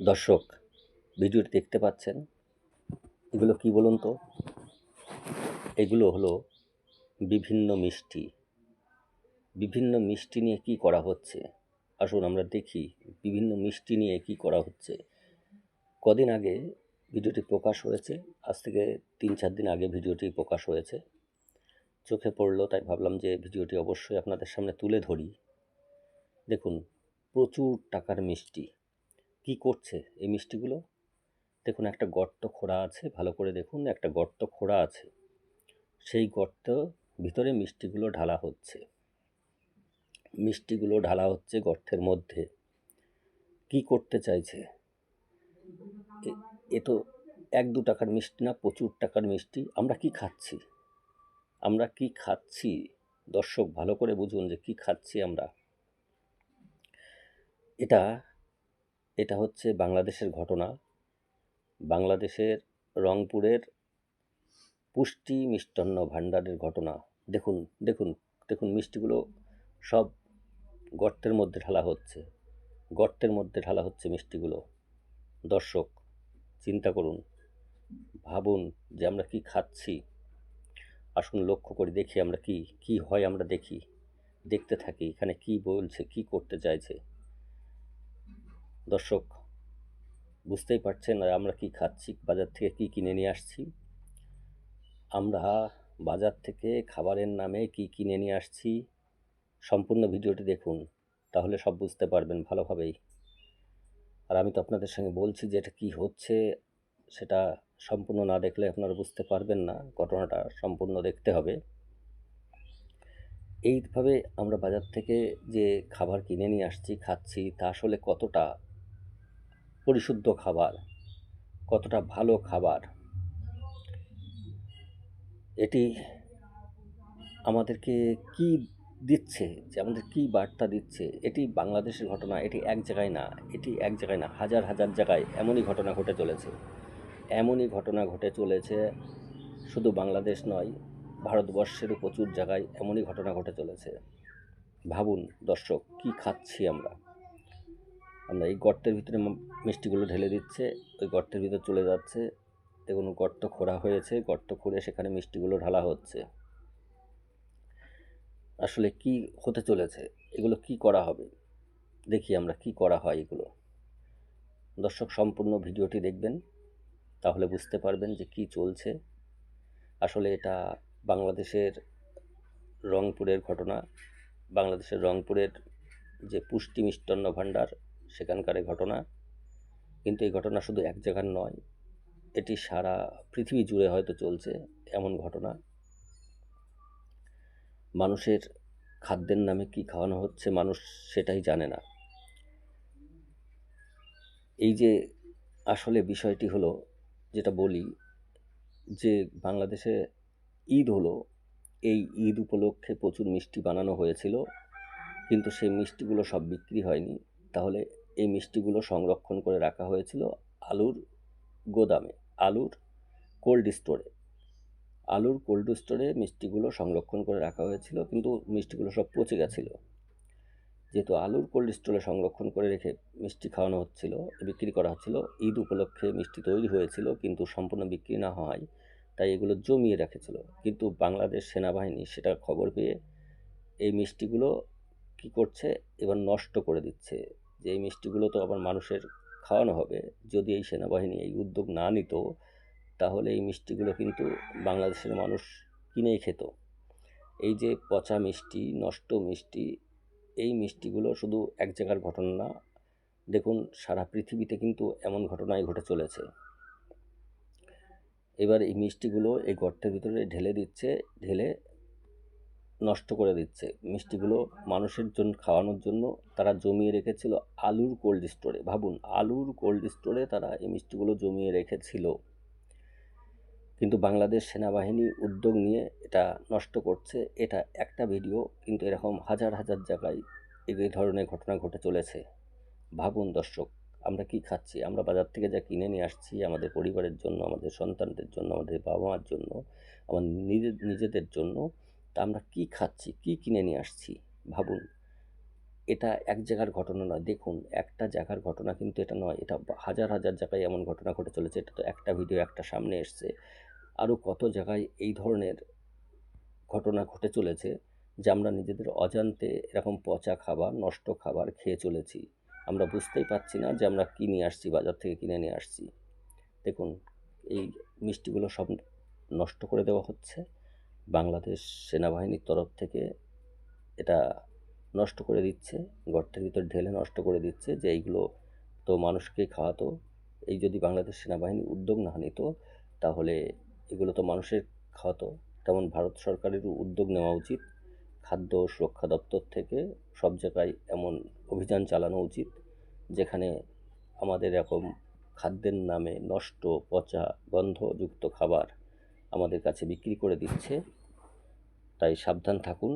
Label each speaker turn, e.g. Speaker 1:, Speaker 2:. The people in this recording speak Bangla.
Speaker 1: দর্শক ভিডিওটি দেখতে পাচ্ছেন? এগুলো কি বলুন তো? এগুলো হলো বিভিন্ন মিষ্টি। বিভিন্ন মিষ্টি নিয়ে কি করা হচ্ছে? আসুন আমরা দেখি বিভিন্ন মিষ্টি নিয়ে কি করা হচ্ছে। কদিন আগে ভিডিওটি প্রকাশ হয়েছে, আজ থেকে তিন চার দিন আগে ভিডিওটি প্রকাশ হয়েছে। চোখে পড়ল, তাই ভাবলাম যে ভিডিওটি অবশ্যই আপনাদের সামনে তুলে ধরি। দেখুন, প্রচুর টাকার মিষ্টি। কি করছে এই মিষ্টিগুলো? দেখুন, একটা গর্ত খোঁড়া আছে, ভালো করে দেখুন, একটা গর্ত খোঁড়া আছে। সেই গর্ত ভিতরে মিষ্টিগুলো ঢালা হচ্ছে। মিষ্টিগুলো ঢালা হচ্ছে গর্তের মধ্যে। কি করতে চাইছে? এ- তো এক দু টাকার মিষ্টি না, প্রচুর টাকার মিষ্টি। আমরা কি খাচ্ছি? আমরা কি খাচ্ছি? দর্শক, ভালো করে বুঝুন যে কি খাচ্ছি আমরা। এটা এটা হচ্ছে বাংলাদেশের ঘটনা। বাংলাদেশের রংপুরের পুষ্টি মিষ্টান্ন ভাণ্ডারের ঘটনা। দেখুন দেখুন দেখুন মিষ্টিগুলো সব গর্তের মধ্যে ঢালা হচ্ছে। গর্তের মধ্যে ঢালা হচ্ছে মিষ্টিগুলো। দর্শক, চিন্তা করুন, ভাবুন যে আমরা কি খাচ্ছি। আসুন লক্ষ্য করে দেখি আমরা কি কি হয় আমরা দেখি। দেখতে থাকি এখানে কি বলছে, কি করতে চাইছে। দর্শক, বুঝতেই পারছেন আমরা কি খাচ্ছি, বাজার থেকে কি কিনে নিয়ে আসছি? আমরা বাজার থেকে খাবারের নামে কি কিনে নিয়ে আসছি, সম্পূর্ণ ভিডিওটি দেখুন, তাহলে সব বুঝতে পারবেন ভালোভাবেই। আর আমি তো আপনাদের সঙ্গে বলছি যে এটা কী হচ্ছে, সেটা সম্পূর্ণ না দেখলে আপনারা বুঝতে পারবেন না, ঘটনাটা সম্পূর্ণ দেখতে হবে। এইভাবে আমরা বাজার থেকে যে খাবার কিনে নিয়ে আসছি, খাচ্ছি, তা আসলে কতটা পরিশুদ্ধ খাবার, কতটা ভালো খাবার। এটি আমাদেরকে কি দিচ্ছে, যে আমাদের কি বার্তা দিচ্ছে, এটি বাংলাদেশের ঘটনা, এটি এক জায়গায় না, এটি এক জায়গায় না, হাজার হাজার জায়গায় এমনই ঘটনা ঘটে চলেছে। এমনই ঘটনা ঘটে চলেছে, শুধু বাংলাদেশ নয়, ভারতবর্ষেরও প্রচুর জায়গায় এমনই ঘটনা ঘটে চলেছে। ভাবুন দর্শক, কি খাচ্ছি আমরা? আমরা এই গর্তের ভিতরে মিষ্টিগুলো ঢেলে দিচ্ছে, ওই গর্তের ভিতরে চলে যাচ্ছে। দেখুন, গর্ত খোঁড়া হয়েছে, গর্ত খুঁড়ে সেখানে মিষ্টিগুলো ঢালা হচ্ছে। আসলে কি হতে চলেছে? এগুলো কি করা হবে? দেখি আমরা কি করা হয় এগুলো। দর্শক, সম্পূর্ণ ভিডিওটি দেখবেন, তাহলে বুঝতে পারবেন যে কি চলছে। আসলে এটা বাংলাদেশের রংপুরের ঘটনা। বাংলাদেশের রংপুরের যে পুষ্টি মিষ্টান্ন ভাণ্ডার সেখানকার এই ঘটনা। কিন্তু এই ঘটনা শুধু এক জায়গার নয়, এটি সারা পৃথিবী জুড়ে হয়তো চলছে এমন ঘটনা। মানুষের খাদ্যের নামে কি খাওয়ানো হচ্ছে মানুষ সেটাই জানে না। এই যে আসলে বিষয়টি হলো, যেটা বলি যে বাংলাদেশে ঈদ হলো, এই ঈদ উপলক্ষে প্রচুর মিষ্টি বানানো হয়েছিল, কিন্তু সেই মিষ্টিগুলো সব বিক্রি হয়নি। তাহলে এই মিষ্টিগুলো সংরক্ষণ করে রাখা হয়েছিল আলুর গোদামে, আলুর কোল্ড স্টোরে আলুর কোল্ড স্টোরে মিষ্টিগুলো সংরক্ষণ করে রাখা হয়েছিল, কিন্তু মিষ্টিগুলো সব পচে গেছিল। যেহেতু আলুর কোল্ড স্টোরে সংরক্ষণ করে রেখে মিষ্টি খাওয়ানো হচ্ছিল, বিক্রি করা হচ্ছিল, ঈদ উপলক্ষে মিষ্টি তৈরি হয়েছিল, কিন্তু সম্পূর্ণ বিক্রি না হওয়ায় তাই এগুলো জমিয়ে রেখেছিল। কিন্তু বাংলাদেশ সেনাবাহিনী সেটা খবর পেয়ে এই মিষ্টিগুলো কি করছে, এবার নষ্ট করে দিচ্ছে। যে এই মিষ্টিগুলো তো আবার মানুষের খাওয়ানো হবে, যদি এই সেনাবাহিনী এই উদ্যোগ না নিত, তাহলে এই মিষ্টিগুলো কিন্তু বাংলাদেশের মানুষ কিনেই খেত। এই যে পচা মিষ্টি, নষ্ট মিষ্টি, এই মিষ্টিগুলো শুধু এক জায়গার ঘটনা না, দেখুন সারা পৃথিবীতে কিন্তু এমন ঘটনাই ঘটে চলেছে। এবার এই মিষ্টিগুলো এই গর্তের ভিতরে ঢেলে দিচ্ছে, ঢেলে নষ্ট করে দিচ্ছে। মিষ্টিগুলো মানুষের জন্য, খাওয়ানোর জন্য তারা জমিয়ে রেখেছিল আলুর কোল্ড স্টোরে ভাবুন, আলুর কোল্ড স্টোরে তারা এই মিষ্টিগুলো জমিয়ে রেখেছিল। কিন্তু বাংলাদেশ সেনাবাহিনী উদ্যোগ নিয়ে এটা নষ্ট করছে। এটা একটা ভিডিও, কিন্তু এরকম হাজার হাজার জায়গায় এই ধরনের ঘটনা ঘটে চলেছে। ভাবুন দর্শক, আমরা কি খাচ্ছি? আমরা বাজার থেকে যা কিনে নিয়ে আসছি আমাদের পরিবারের জন্য, আমাদের সন্তানদের জন্য, আমাদের বাবা মার জন্য, আমাদের নিজে নিজেদের জন্য তা আমরা কি খাচ্ছি? কি কিনে নিয়ে আসছি? ভাবুন। এটা এক জায়গার ঘটনা নয়। দেখুন, একটা জায়গার ঘটনা কিন্তু এটা নয়। এটা হাজার হাজার জায়গায় এমন ঘটনা ঘটে চলেছে। এটা তো একটা ভিডিও, একটা সামনে এসছে। আরও কত জায়গায় এই ধরনের ঘটনা ঘটে চলেছে যে আমরা নিজেদের অজান্তে এরকম পচা খাবার, নষ্ট খাবার খেয়ে চলেছি। আমরা বুঝতেই পারছি না যে আমরা কী নিয়ে আসছি, বাজার থেকে কিনে নিয়ে আসছি। দেখুন, এই মিষ্টিগুলো সব নষ্ট করে দেওয়া হচ্ছে। বাংলাদেশ সেনাবাহিনীর তরফ থেকে এটা নষ্ট করে দিচ্ছে, গর্তের ভিতর ঢেলে নষ্ট করে দিচ্ছে যে এইগুলো তো মানুষকে খাওয়াতো। এই যদি বাংলাদেশ সেনাবাহিনী উদ্যোগ না নিত, তাহলে এগুলো তো মানুষের খাওয়াতো। তেমন ভারত সরকারেরও উদ্যোগ নেওয়া উচিত। খাদ্য সুরক্ষা দপ্তর থেকে সব জায়গায় এমন অভিযান চালানো উচিত, যেখানে আমাদের এরকম খাদ্যের নামে নষ্ট, পচা গন্ধযুক্ত খাবার আমাদের কাছে বিক্রি করে দিচ্ছে। তাই সাবধান থাকুন।